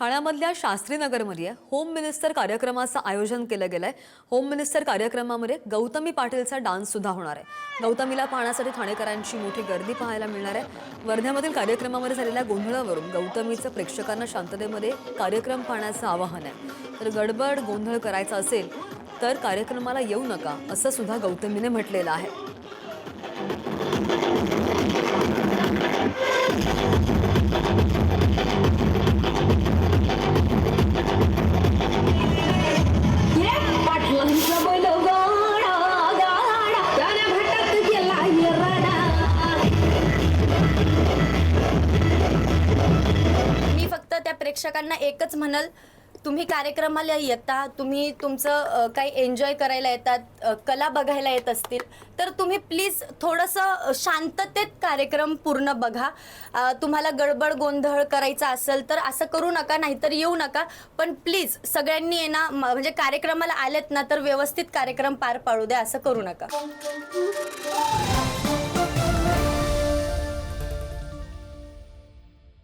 ठाण्यामधल्या शास्त्रीनगरमध्ये home minister कार्यक्रमाचं आयोजन केलं गेलं आहे होम मिनिस्टर कार्यक्रमामध्ये गौतमी पाटीलचा डान्ससुद्धा होणार आहे. गौतमीला पाहण्यासाठी ठाणेकरांची मोठी गर्दी पाहायला मिळणार आहे. वर्ध्यामधील कार्यक्रमामध्ये झालेल्या गोंधळावरून गौतमीचं प्रेक्षकांना शांततेमध्ये कार्यक्रम पाहण्याचं आवाहन आहे. तर गडबड गोंधळ करायचा असेल तर कार्यक्रमाला येऊ नका असं सुद्धा गौतमीने म्हटलेलं आहे. प्रेक्षकांना एकच म्हणल तुम्ही कार्यक्रमाला येता तुम्ही तुमचं काही एन्जॉय करायला येतात कला बघायला येत असतील तर तुम्ही प्लीज थोडंसं शांततेत कार्यक्रम पूर्ण बघा. तुम्हाला गडबड गोंधळ करायचा असेल तर असं करू नका नाहीतर येऊ नका. पण प्लीज सगळ्यांनी आहे ना म्हणजे कार्यक्रमाला आलेत ना तर व्यवस्थित कार्यक्रम पार पाडू द्या असं करू नका.